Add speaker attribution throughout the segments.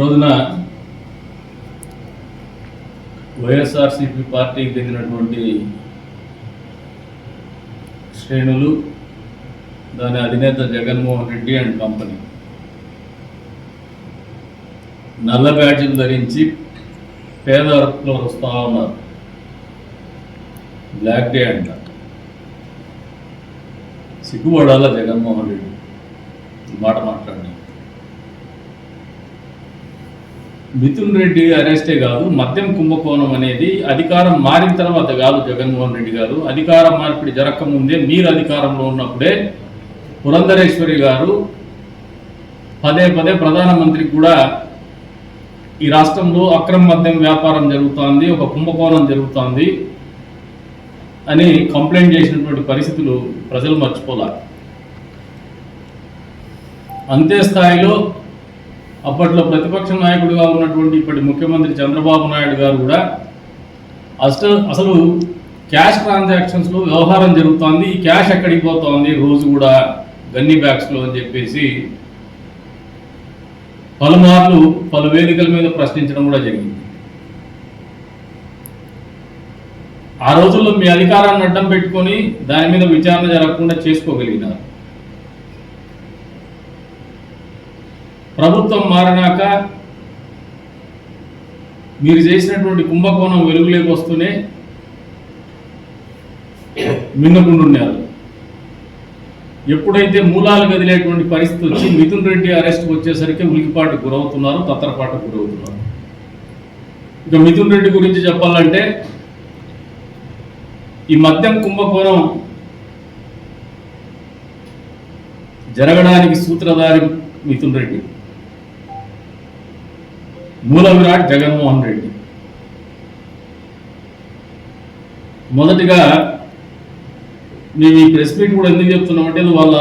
Speaker 1: రోజున వైఎస్ఆర్సిపి పార్టీకి చెందినటువంటి శ్రేణులు దాని అధినేత జగన్మోహన్ రెడ్డి అండ్ కంపెనీ. నల్ల బ్యాడ్జీలు ధరించి పేదవర్గంలో వస్తూ ఉన్నారు. బ్లాక్ డే అంట. సిగ్గుపడాల జగన్మోహన్ రెడ్డి? మాట మాట మిథున్ రెడ్డి అరెస్టే కాదు మద్యం కుంభకోణం అనేది అధికారం మారిన తర్వాత కాదు జగన్మోహన్ రెడ్డి గారు. అధికారం మార్పిడి జరగకముందే మీరు అధికారంలో ఉన్నప్పుడే పురంధరేశ్వరి గారు పదే పదే ప్రధానమంత్రికి కూడా ఈ రాష్ట్రంలో అక్రమ మద్యం వ్యాపారం జరుగుతోంది ఒక కుంభకోణం జరుగుతోంది అని కంప్లైంట్ చేసినటువంటి పరిస్థితులు ప్రజలు మర్చిపోలే అంతే స్థాయిలో అప్పట్లో ప్రతిపక్ష నాయకుడిగా ఉన్నటువంటి ఇప్పటి ముఖ్యమంత్రి చంద్రబాబు నాయుడు గారు కూడా అసలు అసలు క్యాష్ ట్రాన్సాక్షన్స్లో వ్యవహారం జరుగుతోంది ఈ క్యాష్ ఎక్కడికి పోతోంది రోజు కూడా గన్నీ బ్యాగ్స్లో అని చెప్పేసి పలుమార్లు పలు వేదికల మీద ప్రశ్నించడం కూడా జరిగింది. ఆ రోజుల్లో మీ అధికారాన్ని అడ్డం పెట్టుకొని దాని మీద విచారణ జరగకుండా చేసుకోగలిగినారు. ప్రభుత్వం మారినాక మీరు చేసినటువంటి కుంభకోణం వెలుగులోకి వస్తూనే మిన్నకుండున్నారు ఎప్పుడైతే మూలాలు కదిలేటువంటి పరిస్థితి వచ్చి మిథున్ రెడ్డి అరెస్ట్ వచ్చేసరికి ఉలికిపాటు గురవుతున్నారు తత్తరపాటు గురవుతున్నారు. ఇక మిథున్ రెడ్డి గురించి చెప్పాలంటే ఈ మద్యం కుంభకోణం జరగడానికి సూత్రధారి మిథున్ రెడ్డి. మూల విరాట్ జగన్మోహన్ రెడ్డి. మొదటిగా మేము ఈ ప్రెస్ మీట్ కూడా ఎందుకు చెప్తున్నామంటే వాళ్ళ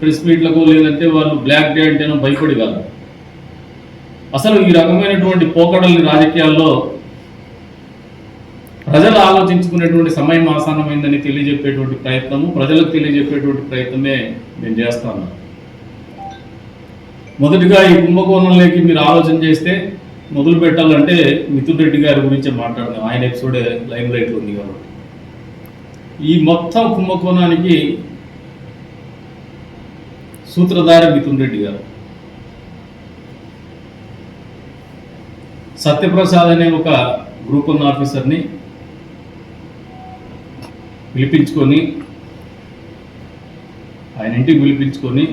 Speaker 1: ప్రెస్ మీట్లకు లేదంటే వాళ్ళు బ్లాక్ డే అంటేనో భయపడి కాదు అసలు ఈ రకమైనటువంటి పోకడల్ని రాజకీయాల్లో ప్రజలు ఆలోచించుకునేటువంటి సమయం ఆసన్నమైందని తెలియజెప్పేటువంటి ప్రయత్నము ప్రజలకు తెలియజెప్పేటువంటి ప్రయత్నమే నేను చేస్తాను మొదటిగా ఈ కుంభకోణంలోకి మీరు ఆలోచన చేస్తే మొదలు పెట్టాలంటే మిథున్ రెడ్డి గారి గురించి మాట్లాడదాం. ఆయన ఎపిసోడే లైవ్ లైట్ ఉంది కాబట్టి. ఈ మొత్తం కుంభకోణానికి సూత్రధారి మిథున్ రెడ్డి గారు. సత్యప్రసాద్ అనే ఒక గ్రూప్ వన్ ఆఫీసర్ని పిలిపించుకొని ఆయన ఇంటికి పిలిపించుకొని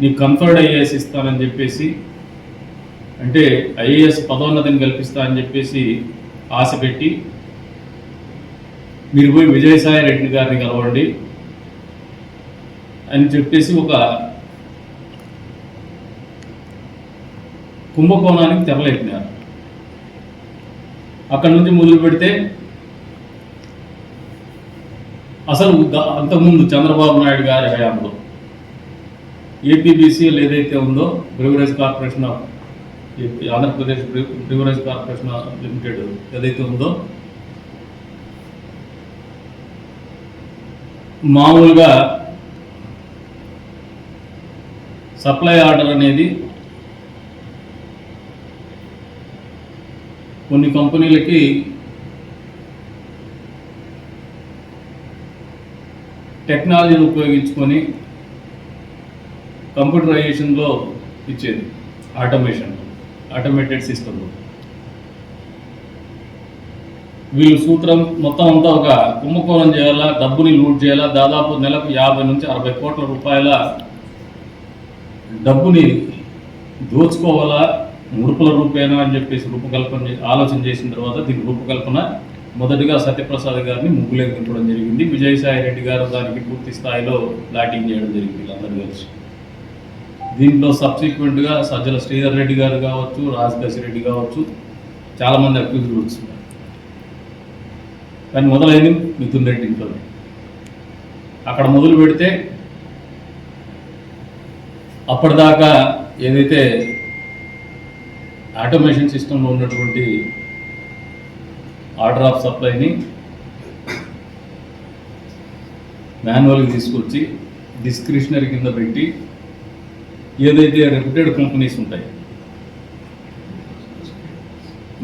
Speaker 1: నీకు కన్ఫర్డ్ ఐఏఎస్ ఇస్తానని చెప్పేసి అంటే ఐఏఎస్ పదోన్నతిని కల్పిస్తా అని చెప్పేసి ఆశ పెట్టి మీరు పోయి విజయసాయి రెడ్డి గారిని కలవండి అని చెప్పేసి ఒక కుంభకోణానికి తెరలేపినారు. అక్కడి నుంచి మొదలు పెడితే అసలు అంతకుముందు చంద్రబాబు నాయుడు గారి హయాంలో ఏపీబీసీఎల్ ఏదైతే ఉందో beverage corporation of AP- Andhra Pradesh beverage corporation limited ఏదైతే ఉందో మామూలుగా సప్లై ఆర్డర్ అనేది కొన్ని కంపెనీలకి టెక్నాలజీని ఉపయోగించుకొని కంప్యూటరైజేషన్లో ఇచ్చేది ఆటోమేషన్ ఆటోమేటెడ్ సిస్టమ్లో వీళ్ళు సూత్రం మొత్తం అంతా ఒక కుంభకోణం చేయాలా డబ్బుని లూట్ చేయాలా దాదాపు నెలకు యాభై నుంచి అరవై కోట్ల రూపాయల డబ్బుని దోచుకోవాలా ముడుపుల రూపేనా అని చెప్పేసి రూపకల్పన ఆలోచన చేసిన తర్వాత దీని రూపకల్పన మొదటిగా సత్యప్రసాద్ గారిని ముగ్గులేకి జరిగింది. విజయసాయి రెడ్డి గారు దానికి పూర్తి స్థాయిలో బ్లాటింగ్ చేయడం జరిగింది వీళ్ళందరూ కలిసి. దీంట్లో సబ్సిక్వెంట్గా సజ్జల శ్రీధర్ రెడ్డి గారు కావచ్చు రాజదశ రెడ్డి కావచ్చు చాలామంది అక్యూజులు వస్తున్నారు కానీ మొదలైంది మిథున్ రెడ్డి ఇంట్లోనే. అక్కడ మొదలు పెడితే అప్పటిదాకా ఏదైతే ఆటోమేషన్ సిస్టంలో ఉన్నటువంటి ఆర్డర్ ఆఫ్ సప్లైని మాన్యువల్కి తీసుకొచ్చి డిస్క్రిషనరీ కింద పెట్టి ఏదైతే రెప్యూటెడ్ కంపెనీస్ ఉంటాయి.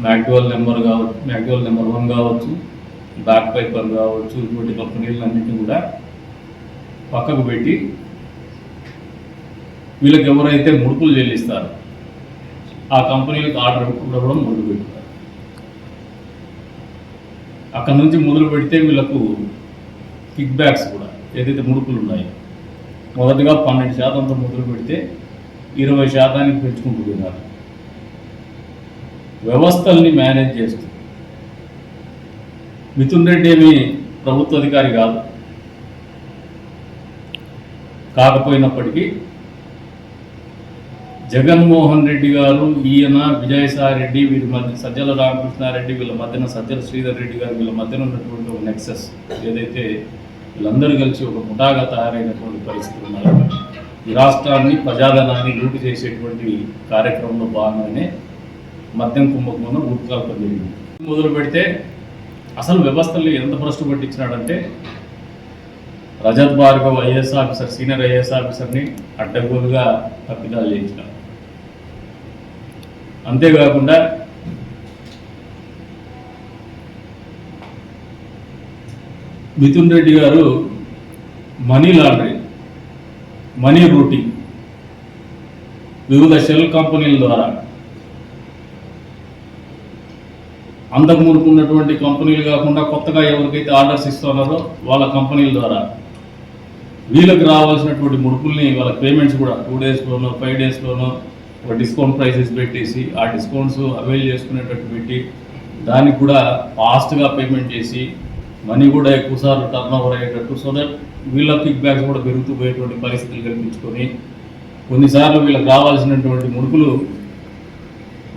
Speaker 1: మ్యాక్డోవల్ నెంబర్ కావచ్చు మ్యాక్డోవల్ నెంబర్ వన్ కావచ్చు బ్యాక్ పైపర్ కావచ్చు ఇటువంటి కంపెనీలన్నింటినీ కూడా పక్కకు పెట్టి వీళ్ళకి ఎవరైతే ముడుపులు చెల్లిస్తారు ఆ కంపెనీలకు ఆర్డర్ ఇవ్వడం మొదలు పెడతారు. అక్కడ నుంచి మొదలు పెడితే వీళ్ళకు కిక్ బ్యాక్స్ కూడా ఏదైతే ముడుపులు ఉన్నాయో మొదటగా పన్నెండు శాతంతో మొదలు పెడితే ఇరవై శాతానికి పెంచుకుంటున్నారు. వ్యవస్థల్ని మేనేజ్ చేస్తూ. మిథున్ రెడ్డి ఏమి ప్రభుత్వ అధికారి కాదు. కాకపోయినప్పటికీ జగన్మోహన్ రెడ్డి గారు ఈయన విజయసాయి రెడ్డి వీరి మధ్య సజ్జల రామకృష్ణారెడ్డి వీళ్ళ మధ్యన సజ్జల శ్రీధర్ రెడ్డి గారు వీళ్ళ మధ్యన ఉన్నటువంటి ఒక నెక్సెస్ ఏదైతే వీళ్ళందరూ కలిసి ఒక ముఠాగా తయారైనటువంటి పరిస్థితులు ఉన్నారు ఈ రాష్ట్రాన్ని ప్రజాధనాన్ని లూటు చేసేటువంటి కార్యక్రమంలో భాగంగానే మద్యం కుంభకోణం రూపకల్పన జరిగింది. మొదలు పెడితే అసలు వ్యవస్థల్ని ఎంత భ్రష్టు పట్టించినాడంటే Rajat Bhargav IAS officer senior IAS ఆఫీసర్ని అడ్డగోలుగా తప్పిదాలు చేయించిన అంతేకాకుండా మిథున్ రెడ్డి గారు మనీ లాండరింగ్ మనీ రూటింగ్. వివిధ షెల్ కంపెనీల ద్వారా. అంతకు మునుపు ఉన్నటువంటి కంపెనీలు కాకుండా కొత్తగా ఎవరికైతే ఆర్డర్స్ ఇస్తున్నారో వాళ్ళ కంపెనీల ద్వారా. వీళ్ళకి రావాల్సినటువంటి ముడుపుల్ని వాళ్ళ పేమెంట్స్ కూడా టూ డేస్లోనో ఫైవ్ డేస్లోనో ఒక డిస్కౌంట్ ప్రైసెస్ పెట్టేసి ఆ డిస్కౌంట్స్ అవైల్ చేసుకునేటట్టు పెట్టి దానికి కూడా ఫాస్ట్గా పేమెంట్ చేసి మనీ కూడా ఎక్కువసార్లు టర్న్ ఓవర్ అయ్యేటట్టు సో దట్ వీళ్ళ కిక్ బ్యాక్స్ కూడా పెరుగుతూ పోయేటువంటి పరిస్థితులు కల్పించుకొని కొన్నిసార్లు వీళ్ళకి రావాల్సినటువంటి ముడుపులు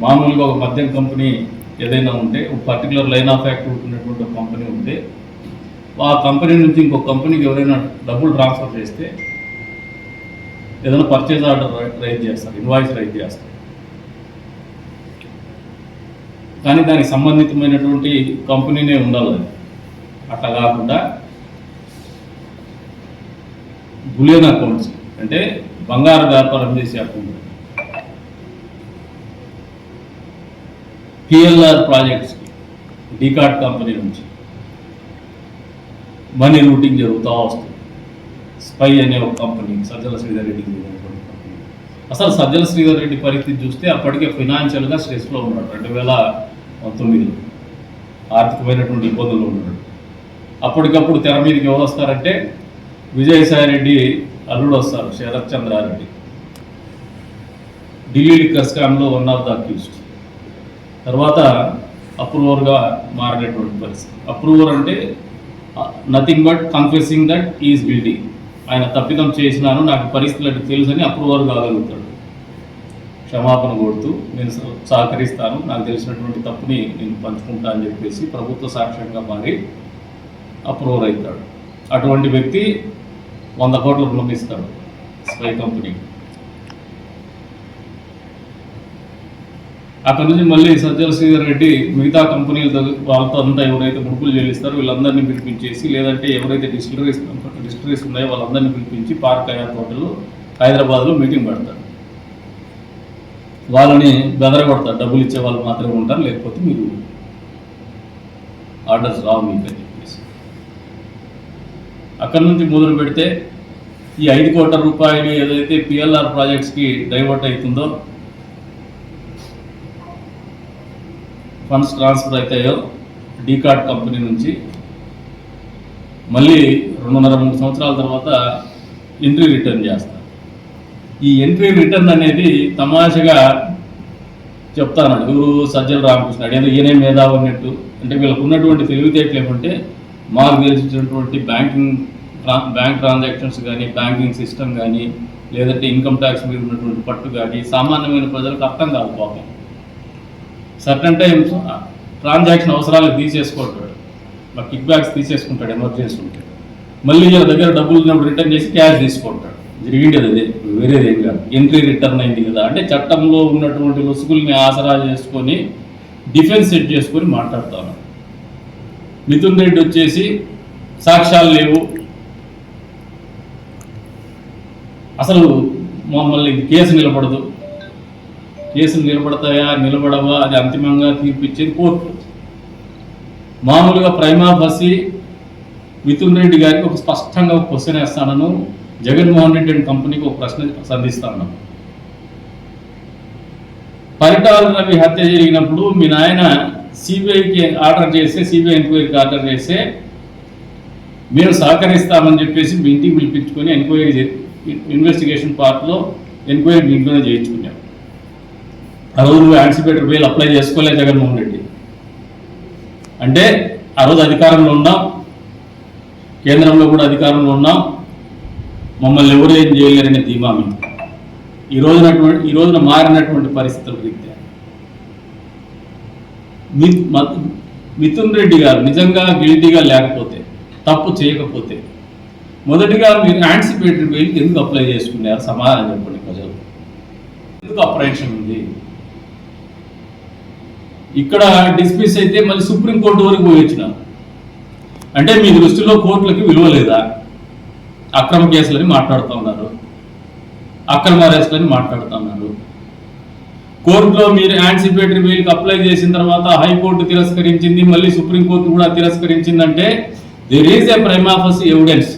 Speaker 1: మామూలుగా ఒక మద్యం కంపెనీ ఏదైనా ఉంటే ఒక పర్టికులర్ లైన్ ఆఫ్ యాక్ట్ ఉన్నటువంటి ఒక కంపెనీ ఉంటే ఆ కంపెనీ నుంచి ఇంకో కంపెనీకి ఎవరైనా డబ్బులు ట్రాన్స్ఫర్ చేస్తే ఏదైనా పర్చేజ్ ఆర్డర్ రైజ్ చేస్తారు ఇన్వాయిస్ రైజ్ చేస్తారు. కానీ దానికి సంబంధితమైనటువంటి కంపెనీనే ఉండాలి. అట్లా కాకుండా బులియన్ అకౌంట్స్ అంటే బంగారు వ్యాపారం చేసే అకౌంట్. పిఎల్ఆర్ ప్రాజెక్ట్స్కి డీకాట్ కంపెనీ నుంచి మనీ రూటింగ్ జరుగుతూ వస్తుంది. స్పై అనే ఒక కంపెనీ సజ్జల శ్రీధర్ రెడ్డి కంపెనీ అసలు సజ్జల శ్రీధర్ రెడ్డి పరిస్థితి చూస్తే అప్పటికే ఫినాన్షియల్గా స్ట్రెస్లో ఉన్నాడు. రెండు వేల పంతొమ్మిదిలో ఆర్థికమైనటువంటి ఇబ్బందులు ఉన్నాడు. అప్పటికప్పుడు తెర మీదకి ఎవరు వస్తారంటే విజయసాయి రెడ్డి అల్లుడు వస్తారు శరత్ చంద్రారెడ్డి. ఢిల్లీ లిక్కర్ స్కామ్లో వన్ ఆఫ్ ద అక్యూస్డ్ తర్వాత అప్రూవర్గా మారినటువంటి పరిస్థితి. అప్రూవర్ అంటే nothing but confessing that is building ఆయన తప్పిదం చేసినాను నాకు పరిస్థితులు అంటే తెలుసని అప్రూవర్ కాగలుగుతాడు. క్షమాపణ కోరుతూ నేను సహకరిస్తాను నాకు తెలిసినటువంటి తప్పుని నేను పంచుకుంటా అని చెప్పేసి ప్రభుత్వ సాక్ష్యంగా మారి అప్రూవర్ అవుతాడు. అటువంటి వ్యక్తి వంద కోట్ల రుణం ఇస్తాడు స్పై కంపెనీకి అక్కడ నుంచి మళ్ళీ సజ్జల శ్రీధర్ రెడ్డి మిగతా కంపెనీలతో వాళ్ళతో అంతా ఎవరైతే ముడుపులు చెల్లిస్తారో వీళ్ళందరినీ పిలిపించేసి లేదంటే ఎవరైతే డిస్టిలరీస్ డిస్టిలరీస్ ఉన్నాయో వాళ్ళందరినీ పిలిపించి పార్క్ అయ్యా హైదరాబాద్లో మీటింగ్ పెడతారు. వాళ్ళని బెదరగొడతారు డబ్బులు ఇచ్చే వాళ్ళు మాత్రమే ఉంటారు లేకపోతే మీరు ఆర్డర్స్ రావు మీకు అని అక్కడి నుంచి మొదలు పెడితే ఈ ఐదు కోట్ల రూపాయలు ఏదైతే పిఎల్ఆర్ ప్రాజెక్ట్స్కి డైవర్ట్ అవుతుందో ఫండ్స్ ట్రాన్స్ఫర్ అవుతాయో డీకార్డ్ కంపెనీ నుంచి. మళ్ళీ రెండున్నర మూడు సంవత్సరాల తర్వాత ఎంట్రీ రిటర్న్ చేస్తారు. ఈ ఎంట్రీ రిటర్న్ అనేది తమాషగా చెప్తాను ఎవరు సజ్జల రామకృష్ణ ఏదో ఈయనే మేధావు అన్నట్టు అంటే వీళ్ళకు ఉన్నటువంటి తెలివితేటలు ఏమంటే మాకు తెలిసినటువంటి బ్యాంకింగ్ బ్యాంక్ ట్రాన్సాక్షన్స్ కానీ బ్యాంకింగ్ సిస్టమ్ కానీ లేదంటే ఇన్కమ్ ట్యాక్స్ మీద ఉన్నటువంటి పట్టు కానీ సామాన్యమైన ప్రజలకు అర్థం కాదు పాపం. సర్టన్ టైమ్స్ ట్రాన్సాక్షన్ అవసరాలు తీసేసుకుంటాడు. మా కిక్ బ్యాక్స్ తీసేసుకుంటాడు ఎమర్జెన్సీ ఉంటే. మళ్ళీ వీళ్ళ దగ్గర డబ్బులు ఉన్నప్పుడు రిటర్న్ చేసి క్యాష్ తీసుకుంటాడు. జరిగింది అదే వేరేది ఏం కాదు. ఎంట్రీ రిటర్న్ అయింది కదా. అంటే చట్టంలో ఉన్నటువంటి లొసుగుల్ని ఆసరా చేసుకొని డిఫెన్స్ సెట్ చేసుకొని మాట్లాడతాను మిథున్ రెడ్డి వచ్చేసి సాక్ష్యాలు లేవు. అసలు మమ్మల్ని కేసు నిలబడదు. కేసులు నిలబడతాయా నిలబడవా అది అంతిమంగా తీర్పు ఇచ్చేది కోర్టు. మామూలుగా ప్రైమా బస్సి మిథున్ రెడ్డి గారికి ఒక స్పష్టంగా ఒక క్వశ్చన్ వేస్తాను జగన్మోహన్ రెడ్డి అండ్ కంపెనీకి ఒక ప్రశ్న సంధిస్తాను. పరిటాల రవి హత్య జరిగినప్పుడు మీ నాయన సిబిఐకి ఆర్డర్ చేస్తే సిబిఐ ఎంక్వైరీకి ఆర్డర్ చేస్తే మేము సహకరిస్తామని చెప్పేసి మీ ఇంటికి పిలిపించుకొని ఎంక్వైరీ ఇన్వెస్టిగేషన్ పార్ట్లో ఎంక్వైరీ మీ ఇంట్లోనే చేయించుకున్నాం. ఆ రోజు నువ్వు యాంటిసిపేటర్ బెయిల్ అప్లై చేసుకోలేదు జగన్మోహన్ రెడ్డి. అంటే ఆ రోజు అధికారంలో ఉన్నాం. కేంద్రంలో కూడా అధికారంలో ఉన్నాం. మమ్మల్ని ఎవరు ఏం చేయలేరనే ధీమా మేము ఈ రోజునటువంటి ఈ రోజున మారినటువంటి పరిస్థితుల రీత్యా. మిథున్ రెడ్డి గారు నిజంగా గిల్టీగా లేకపోతే తప్పు చేయకపోతే మొదటిగా మీరు యాంటిసిపేటరీ బెయిల్ ఎందుకు అప్లై చేసుకున్నారు? సమాధానం చెప్పండి ప్రజలు. ఎందుకు అప్రహెన్షన్ ఉంది? ఇక్కడ డిస్మిస్ అయితే మళ్ళీ సుప్రీంకోర్టు వరకు పోయొచ్చిన అంటే మీ దృష్టిలో కోర్టులకి విలువ లేదా? అక్రమ కేసులని మాట్లాడుతూ ఉన్నారు. అక్రమ అరెస్టులని మాట్లాడుతూ ఉన్నారు. కోర్టులో మీరు యాంటిసిపేటరీ బెయిల్కి అప్లై చేసిన తర్వాత హైకోర్టు తిరస్కరించింది మళ్ళీ సుప్రీంకోర్టు కూడా తిరస్కరించిందంటే there is a prima facie evidence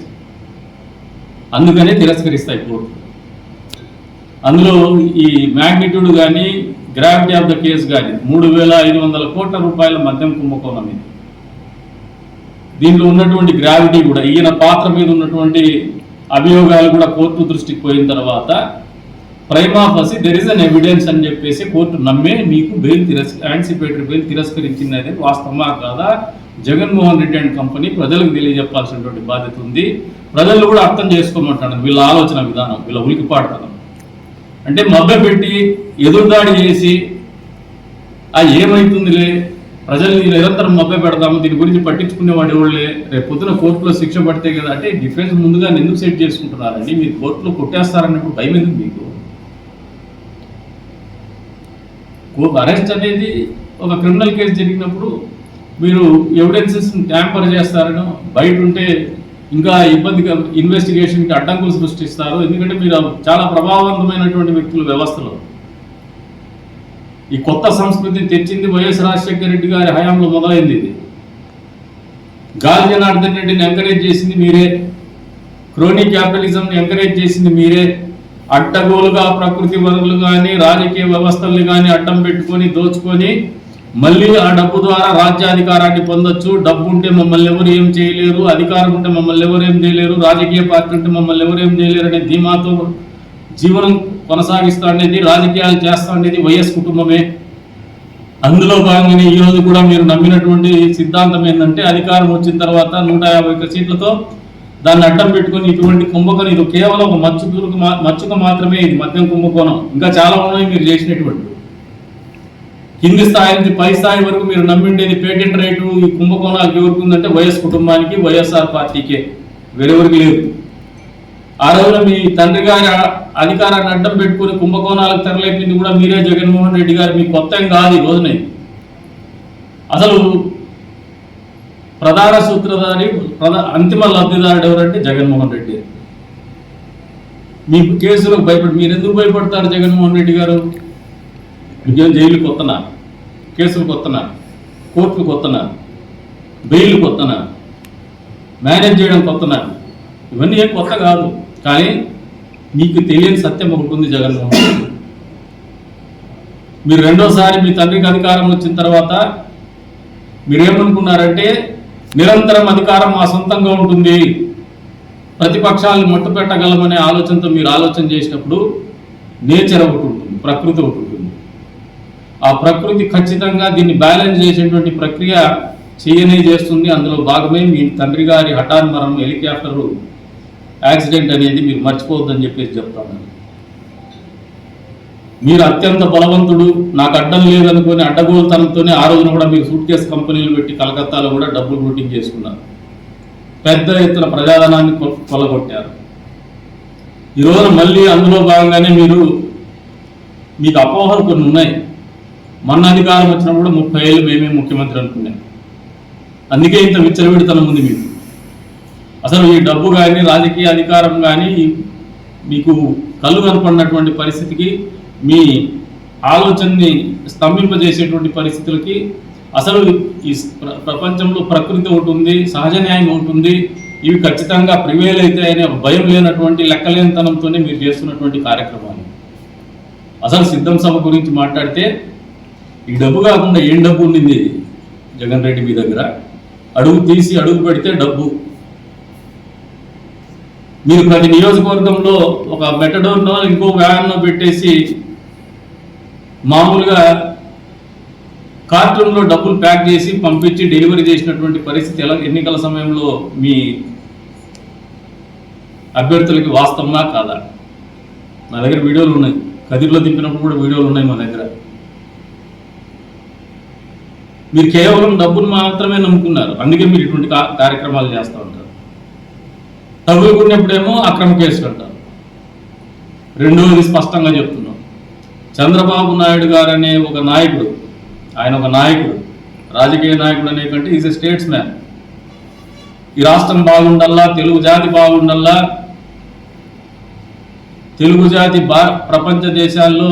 Speaker 1: అందుకనే తిరస్కరిస్తాయి కోర్టు. అందులో ఈ మ్యాగ్నిట్యూడ్ కానీ గ్రావిటీ ఆఫ్ ద కేసు కానీ మూడు వేల ఐదు వందల కోట్ల రూపాయల మద్యం కుంభకోణం ఇది. దీంట్లో ఉన్నటువంటి గ్రావిటీ కూడా ఈయన పాత్ర మీద ఉన్నటువంటి అభియోగాలు కూడా కోర్టు దృష్టికి పోయిన తర్వాత prima facie there is an evidence అని చెప్పేసి కోర్టు నమ్మే మీకు బెయిల్ తిరస్ యాంటిసిపేటరీ బెయిల్ తిరస్కరించింది అనేది వాస్తవమా కాదా? జగన్మోహన్ రెడ్డి అండ్ కంపెనీ ప్రజలకు తెలియజెప్పాల్సినటువంటి బాధ్యత ఉంది. ప్రజలు కూడా అర్థం చేసుకోమంటాడు వీళ్ళ ఆలోచన విధానం వీళ్ళ ఉలికిపాడుతనం అంటే మభ్య పెట్టి ఎదురుదాడి చేసి ఆ ఏమైతుందిలే? ప్రజల్ని నిరంతరం మభ్య పెడతాము దీని గురించి పట్టించుకునేవాడు ఎవరులే రేపు పొద్దున కోర్టులో శిక్ష పడితే కదా. అంటే డిఫెన్స్ ముందుగా ఎందుకు సెట్ చేసుకుంటున్నారండి? మీరు కోర్టులో కొట్టేస్తారన్నప్పుడు భయం ఎందుకు మీకు? అరెస్ట్ అనేది ఒక క్రిమినల్ కేసు జరిగినప్పుడు మీరు ఎవిడెన్సెస్ ట్యాంపర్ చేస్తారని బయట ఉంటే ఇంకా ఇబ్బందిగా ఇన్వెస్టిగేషన్కి అడ్డంకులు సృష్టిస్తారు. ఎందుకంటే మీరు చాలా ప్రభావవంతమైనటువంటి వ్యక్తులు వ్యవస్థలో. ఈ కొత్త సంస్కృతిని తెచ్చింది వైఎస్ రాజశేఖర రెడ్డి గారి హయాంలో మొదలైంది ఇది. గాలి జనార్దన్ రెడ్డిని ఎంకరేజ్ చేసింది మీరే. క్రోనీ క్యాపిటలిజంని ఎంకరేజ్ చేసింది మీరే. అడ్డగోలుగా ప్రకృతి వనరులు కానీ రాజకీయ వ్యవస్థల్ని కానీ అడ్డం పెట్టుకొని దోచుకొని మళ్ళీ ఆ డబ్బు ద్వారా రాజ్యాధికారాన్ని పొందొచ్చు. డబ్బు ఉంటే మమ్మల్ని ఎవరు ఏం చేయలేరు. అధికారం ఉంటే మమ్మల్ని ఎవరు ఏం చేయలేరు. రాజకీయ పార్టీ ఉంటే మమ్మల్ని ఎవరు ఏం చేయలేరు అనే ధీమాతో జీవనం కొనసాగిస్తాండేది రాజకీయాలు చేస్తాండేది వైఎస్ కుటుంబమే. అందులో భాగంగానే ఈ రోజు కూడా మీరు నమ్మినటువంటి సిద్ధాంతం ఏంటంటే అధికారం వచ్చిన తర్వాత నూట యాభై సీట్లతో దాన్ని అడ్డం పెట్టుకొని ఇటువంటి కుంభకోణం ఇది కేవలం ఒక మచ్చుకు మత్స్యకు మాత్రమే ఇది మద్యం కుంభకోణం. ఇంకా చాలా ఉన్నాయి మీరు చేసినటువంటి. కింది స్థాయి నుంచి పై స్థాయి వరకు మీరు నమ్మిండేది పేటెంట్ రైటు ఈ కుంభకోణాలకు ఎవరికి ఉందంటే వైఎస్ కుటుంబానికి వైఎస్ఆర్ పార్టీకే. వేరెవరికి లేదు. ఆ రోజున మీ తండ్రి గారి అధికారాన్ని అడ్డం పెట్టుకుని కుంభకోణాలకు తెరలేపింది కూడా మీరే జగన్మోహన్ రెడ్డి గారు. మీ కొత్త కాదు ఈ రోజున అసలు ప్రధాన సూత్రధారి ప్రధా అంతిమ లబ్ధిదారుడు ఎవరంటే జగన్మోహన్ రెడ్డి. మీ కేసులకు భయపడి మీరు ఎందుకు భయపడతారు జగన్మోహన్ రెడ్డి గారు? మీకేం జైలు కొత్తనా? కేసులు కొత్తనా? కోర్టులు కొత్తనా? బెయిల్ కొత్తనా? మేనేజ్ చేయడం కొత్తనా? ఇవన్నీ ఏం కొత్త కాదు. కానీ మీకు తెలియని సత్యం ఒకటి ఉంది జగన్మోహన్ రెడ్డి మీరు రెండోసారి మీ తండ్రికి అధికారం వచ్చిన తర్వాత మీరేమనుకున్నారంటే నిరంతరం అధికారం మా సొంతంగా ఉంటుంది. ప్రతిపక్షాలను మట్టుపెట్టగలమనే ఆలోచనతో మీరు ఆలోచన చేసినప్పుడు నేచర్ ఒకటి ఉంటుంది ప్రకృతి ఒకటి ఉంటుంది. ఆ ప్రకృతి ఖచ్చితంగా దీన్ని బ్యాలెన్స్ చేసేటువంటి ప్రక్రియ చేయనే చేస్తుంది. అందులో భాగమే మీ తండ్రి గారి హఠాన్ హెలికాప్టర్ యాక్సిడెంట్ అనేది మీరు మర్చిపోవద్దని చెప్పేసి చెప్తాను. మీరు అత్యంత బలవంతుడు నాకు అడ్డం లేదనుకుని అడ్డగోలుతనంతోనే ఆ రోజున కూడా మీరు సూట్ కేసు కంపెనీలు పెట్టి కలకత్తాలో కూడా డబ్బులు రూటింగ్ చేసుకున్నారు. పెద్ద ఎత్తున ప్రజాధనాన్ని కొ- కొల్లగొట్టారు. ఈరోజు మళ్ళీ అందులో భాగంగానే మీరు మీకు అపోహలు కొన్ని ఉన్నాయి. మొన్న అధికారం వచ్చినప్పుడు ముప్పై ఏళ్ళు మేమే ముఖ్యమంత్రి అనుకున్నాం. అందుకే ఇంత విచ్చలవిడితనం ఉంది మీకు. అసలు ఈ డబ్బు కానీ రాజకీయ అధికారం కానీ మీకు కళ్ళు కనపడినటువంటి పరిస్థితికి మీ ఆలోచనని స్తంభింపజేసేటువంటి పరిస్థితులకి అసలు ఈ ప్ర- ప్రపంచంలో ప్రకృతి ఒకటి ఉంది సహజ న్యాయం ఒకటి ఉంది ఇవి ఖచ్చితంగా ప్రివేల్ అయితే అనే భయం లేనటువంటి లెక్కలేనితనంతోనే మీరు చేస్తున్నటువంటి కార్యక్రమాలు. అసలు సిద్ధం సభ గురించి మాట్లాడితే ఈ డబ్బు కాకుండా ఏం డబ్బు ఉండింది? జగన్ రెడ్డి మీ దగ్గర అడుగు తీసి అడుగు పెడితే డబ్బు. మీరు ప్రతి నియోజకవర్గంలో ఒక మెటడోర్నో ఇంకో వ్యాన్లో పెట్టేసి మామూలుగా కార్టూన్లో డబ్బులు ప్యాక్ చేసి పంపించి డెలివరీ చేసినటువంటి పరిస్థితి ఎలా ఎన్నికల సమయంలో మీ అభ్యర్థులకి వాస్తవమా కాదా? నా దగ్గర వీడియోలు ఉన్నాయి. కదిరిలో దింపినప్పుడు కూడా వీడియోలు ఉన్నాయి మా దగ్గర. మీరు కేవలం డబ్బును మాత్రమే నమ్ముకున్నారు. అందుకే మీరు ఇటువంటి కార్యక్రమాలు చేస్తూ ఉంటారు. తగులుకున్నప్పుడేమో అక్రమ కేసులు అంటారు. రెండవది స్పష్టంగా చెప్తుంది చంద్రబాబు నాయుడు గారు అనే ఒక నాయకుడు. ఆయన ఒక నాయకుడు. రాజకీయ నాయకుడు అనే కంటే ఈజ్ ఎ స్టేట్స్ మ్యాన్ ఈ రాష్ట్రం బాగుండల్లా తెలుగు జాతి బాగుండల్లా తెలుగు జాతి బా ప్రపంచ దేశాల్లో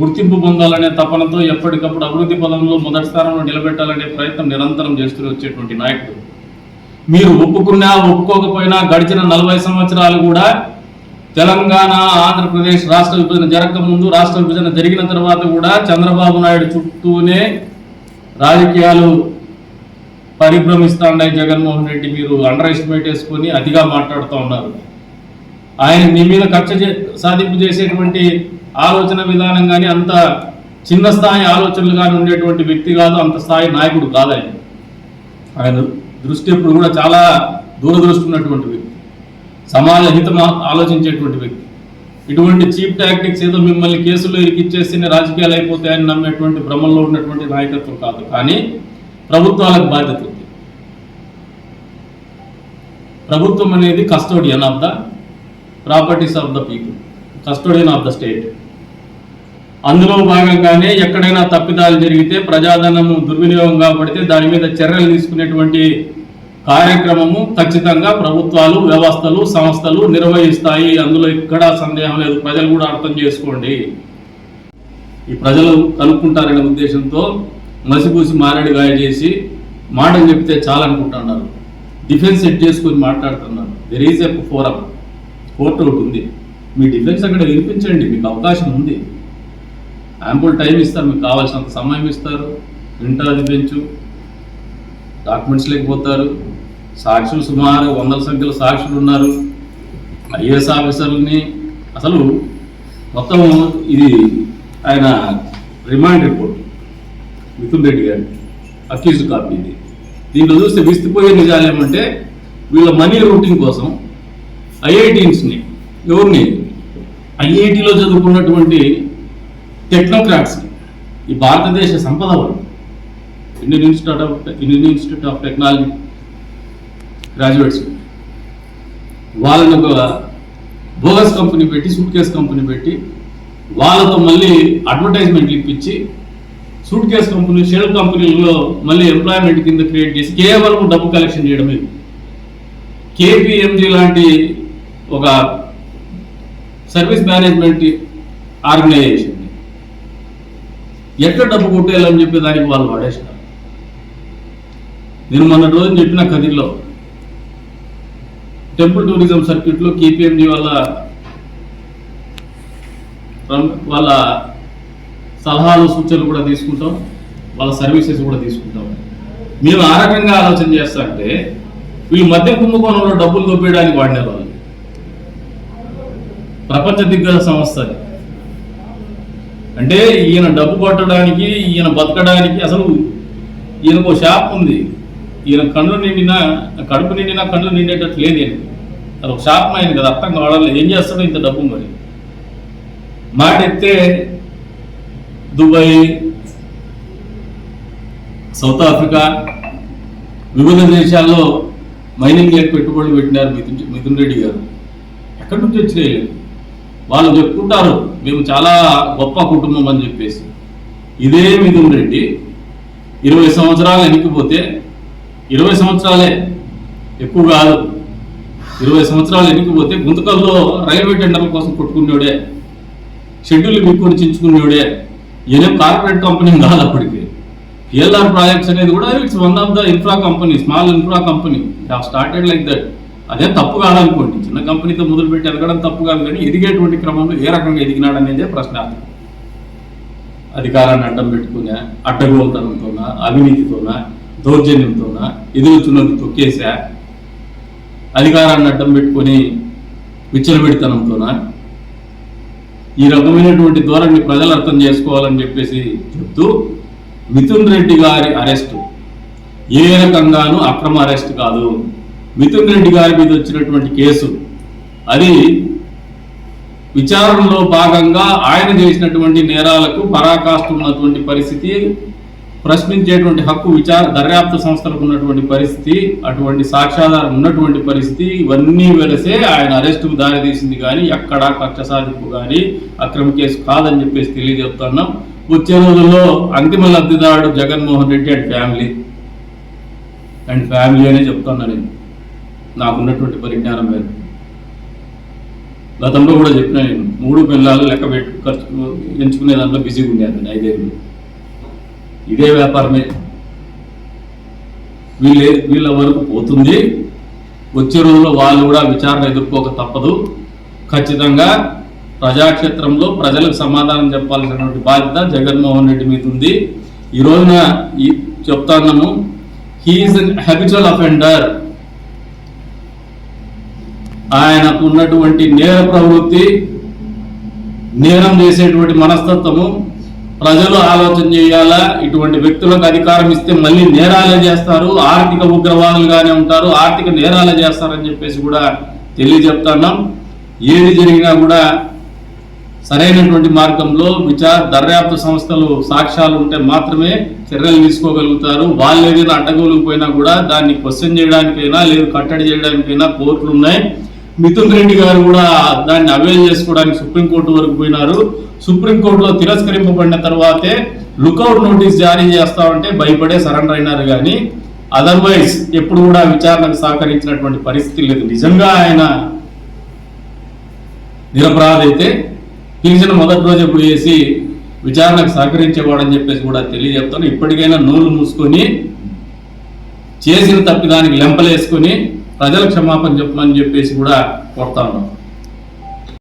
Speaker 1: గుర్తింపు పొందాలనే తపనతో ఎప్పటికప్పుడు అభివృద్ధి పదంలో మొదటి స్థానంలో నిలబెట్టాలనే ప్రయత్నం నిరంతరం చేస్తూ వచ్చేటువంటి నాయకుడు. మీరు ఒప్పుకున్నా ఒప్పుకోకపోయినా గడిచిన నలభై సంవత్సరాలు కూడా తెలంగాణ ఆంధ్రప్రదేశ్ రాష్ట్ర విభజన జరగకముందు రాష్ట్ర విభజన జరిగిన తర్వాత కూడా చంద్రబాబు నాయుడు చుట్టూనే రాజకీయాలు పరిభ్రమిస్తాండే జగన్మోహన్ రెడ్డి. మీరు అండర్ ఎస్టిమేట్ వేసుకొని అతిగా మాట్లాడుతూ ఉన్నారు. ఆయన మీ మీద కక్ష చే- సాధింపు చేసేటువంటి ఆలోచన విధానం కానీ అంత చిన్న స్థాయి ఆలోచనలు కానీ ఉండేటువంటి వ్యక్తి కాదు అంత స్థాయి నాయకుడు కాదు ఆయన. ఆయన దృష్టి ఎప్పుడు కూడా చాలా దూరదృష్టి ఉన్నటువంటి వ్యక్తి. సమాజ హితం ఆలోచించేటువంటి వ్యక్తి. ఇటువంటి చీప్ టాక్టిక్స్ ఏదో మిమ్మల్ని కేసులో ఇరికిచ్చేసిన రాజకీయాలు అయిపోతాయని నమ్మేటువంటి భ్రమంలో ఉన్నటువంటి నాయకత్వం కాదు. కానీ ప్రభుత్వాలకు బాధ్యత ఉంది. ప్రభుత్వం అనేది custodian of the properties of the people custodian of the state. అందులో భాగంగానే ఎక్కడైనా తప్పిదాలు జరిగితే ప్రజాధనము దుర్వినియోగం కాబడితే దాని మీద చర్యలు తీసుకునేటువంటి కార్యక్రమము ఖచ్చితంగా ప్రభుత్వాలు వ్యవస్థలు సంస్థలు నిర్వహిస్తాయి. అందులో ఎక్కడా సందేహం లేదు. ప్రజలు కూడా అర్థం చేసుకోండి. ఈ ప్రజలు కనుక్కుంటారనే ఉద్దేశంతో మసిపూసి మారేడుగాయ చేసి మాటలు చెప్తే చాలనుకుంటున్నారు. డిఫెన్స్ సెట్ చేసుకొని మాట్లాడుతున్నారు. There is a forum court ఒకటి ఉంది. మీ డిఫెన్స్ అక్కడ వినిపించండి. మీకు అవకాశం ఉంది. యాంపుల్ టైం ఇస్తారు. మీకు కావాల్సినంత సమయం ఇస్తారు. వింటాది పెంచు. డాక్యుమెంట్స్ లేకపోతారు. సాక్షులు సుమారు వందల సంఖ్యలో సాక్షులు ఉన్నారు. ఐఏఎస్ ఆఫీసర్లని అసలు మొత్తం ఇది ఆయన రిమాండ్ రిపోర్ట్. మిథున్ రెడ్డి గారి అక్యూజ్డ్ కాపీ ఇది. దీంట్లో చూస్తే విస్తుపోయే నిజాలు ఏమంటే వీళ్ళ మనీ రూటింగ్ కోసం ఐఐటీన్స్ని ఎవరిని? ఐఐటిలో చదువుకున్నటువంటి టెక్నోక్రాట్స్ని ఈ భారతదేశ సంపద వాళ్ళు Indian institute of Indian institute of technology graduates వాళ్ళని ఒక బోగస్ కంపెనీ పెట్టి సూట్ కేస్ కంపెనీ పెట్టి వాళ్ళతో మళ్ళీ అడ్వర్టైజ్మెంట్లు ఇప్పించి సూట్ కేస్ కంపెనీ షెల్ కంపెనీలలో మళ్ళీ ఎంప్లాయ్మెంట్ కింద క్రియేట్ చేసి కేవలం డబ్బు కలెక్షన్ చేయడమే. కేపీఎంజీ లాంటి ఒక సర్వీస్ మేనేజ్మెంట్ ఆర్గనైజేషన్ ఎక్కడ డబ్బు కొట్టేయాలని చెప్పి దానికి వాళ్ళు వాడేసినారు. నేను మొన్న రోజు చెప్పిన కదిలో టెంపుల్ టూరిజం సర్క్యూట్లో కేపీఎంజీ వాళ్ళ వాళ్ళ సలహాలు సూచనలు కూడా తీసుకుంటాం. వాళ్ళ సర్వీసెస్ కూడా తీసుకుంటాం. మేము ఆ రకంగా ఆలోచన చేస్తా అంటే వీళ్ళు మధ్య కుంభకోణంలో డబ్బులు దొబ్బేయడానికి వాడిన వాళ్ళు. ప్రపంచ దిగ్గజ సంస్థ అంటే ఈయన డబ్బు కొట్టడానికి ఈయన బతకడానికి అసలు ఈయనకు ఒక షాప్ ఉంది. ఈయన కళ్ళు నిండినా కడుపు నిండినా కళ్ళు నిండేటట్టు లేదు ఈయన. అది ఒక షాప్ ఆయన కదా అర్థం కావడం ఏం చేస్తాడో ఇంత డబ్బు మరి. మాట ఎత్తే దుబాయ్ సౌత్ ఆఫ్రికా వివిధ దేశాల్లో మైనింగ్ లేక పెట్టుబడులు పెట్టినారు మిథున్ మిథున్ రెడ్డి గారు. ఎక్కడి నుంచి వచ్చినాయి? వాళ్ళు చెప్పుకుంటారు మేము చాలా గొప్ప కుటుంబం అని చెప్పేసి. ఇదే మిథున్ రెడ్డి. ఇరవై సంవత్సరాలు వెనక్కిపోతే ఇరవై సంవత్సరాలే. ఎక్కువ కాదు. ఇరవై సంవత్సరాలు ఎన్నికపోతే గుంతకల్లో రైల్వే టెండర్ల కోసం కొట్టుకునేవాడే. షెడ్యూల్ బిక్కుని చించుకునేవాడే. ఏదో కార్పొరేట్ కంపెనీ కాదు అప్పటికి. పిఎల్ఆర్ ప్రాజెక్ట్స్ అనేది కూడా it's one of the infra company small infra company. Have started like that అదే తప్పు కాదనుకోండి. చిన్న కంపెనీతో మొదలుపెట్టి ఎదగడం తప్పు కాదు కానీ ఎదిగేటువంటి క్రమంలో ఏ రకంగా ఎదిగినాడు అనేదే ప్రశ్నార్థం అధికారాన్ని అడ్డం పెట్టుకునే అడ్డగోలుతనంతోనా అవినీతితోనా దౌర్జన్యంతోనా? ఎదుగుతున్నది తొక్కేసా అధికారాన్ని అడ్డం పెట్టుకొని విచ్చలబెడితనంతోనా ఈ రకమైనటువంటి ధోరణి ప్రజలు అర్థం చేసుకోవాలని చెప్పేసి చెప్తూ మిథున్ రెడ్డి గారి అరెస్టు. ఏ రకంగానూ అక్రమ అరెస్ట్ కాదు. మిథున్ రెడ్డి గారి మీద వచ్చినటువంటి కేసు. అది విచారణలో భాగంగా ఆయన చేసినటువంటి నేరాలకు పరాకాష్ట ఉన్నటువంటి పరిస్థితి ప్రశ్నించేటువంటి హక్కు విచార దర్యాప్తు సంస్థలకు ఉన్నటువంటి పరిస్థితి అటువంటి సాక్ష్యాధారం ఉన్నటువంటి పరిస్థితి ఇవన్నీ వెలసే ఆయన అరెస్టుకు దారితీసింది కానీ ఎక్కడా కక్ష సాధింపు కానీ అక్రమ కేసు కాదని చెప్పేసి తెలియజెప్తున్నాం వచ్చే రోజుల్లో అంతిమ లబ్ధిదారుడు Jaganmohan Reddy and family. And family అనే చెప్తున్నా నేను. నాకున్నటువంటి పరిజ్ఞానం మీద గతంలో కూడా చెప్పిన నేను మూడు పిల్లలు లెక్క పెట్టు ఖర్చు ఎంచుకునే దాంట్లో బిజీగా ఉండేది ఐదేళ్ళు. ఇదే వ్యాపారమే. వీళ్ళే వీళ్ళ వరకు పోతుంది. వచ్చే రోజుల్లో వాళ్ళు కూడా విచారణ ఎదుర్కోక తప్పదు. ఖచ్చితంగా ప్రజాక్షేత్రంలో ప్రజలకు సమాధానం చెప్పాల్సినటువంటి బాధ్యత జగన్మోహన్ రెడ్డి మీద ఉంది. ఈ రోజున ఈ చెప్తాన్నాము హీఈస్ హ్యాబిచువల్ అఫెండర్ ఆయనకు ఉన్నటువంటి నేర ప్రవృత్తి నేరం చేసేటువంటి మనస్తత్వము ప్రజలు ఆలోచన చేయాలా? ఇటువంటి వ్యక్తులకు అధికారం ఇస్తే మళ్ళీ నేరాలే చేస్తారు ఆర్థిక ఉగ్రవాదులుగానే ఉంటారు ఆర్థిక నేరాలే చేస్తారని చెప్పేసి కూడా తెలియజెప్తున్నాం. ఏది జరిగినా కూడా సరైనటువంటి మార్గంలో విచార దర్యాప్తు సంస్థలు సాక్ష్యాలు ఉంటే మాత్రమే చర్యలు తీసుకోగలుగుతారు. వాళ్ళు ఏదైనా అడ్డగోలుకు పోయినా కూడా దాన్ని క్వశ్చన్ చేయడానికైనా లేదు కట్టడి చేయడానికైనా కోర్టులు ఉన్నాయి మిథున్ రెడ్డి గారు కూడా దాన్ని అవైల్ చేసుకోవడానికి సుప్రీంకోర్టు వరకు పోయినారు. సుప్రీంకోర్టులో తిరస్కరింపబడిన తర్వాతే లుకౌట్ నోటీస్ జారీ చేస్తామంటే భయపడే సరెండర్ అయినారు కానీ అదర్వైజ్ ఎప్పుడు కూడా విచారణకు సహకరించినటువంటి పరిస్థితి లేదు. నిజంగా ఆయన నిరపరాధ అయితే పిలిచిన మొదటి రోజు ఎప్పుడు వేసి విచారణకు సహకరించేవాడని చెప్పేసి కూడా తెలియజెప్తాను ఇప్పటికైనా నోళ్ళు మూసుకొని చేసిన తప్పిదానికి లెంపలేసుకొని ప్రజల క్షమాపణ చెప్పమని చెప్పేసి కూడా కొడతా ఉన్నాం.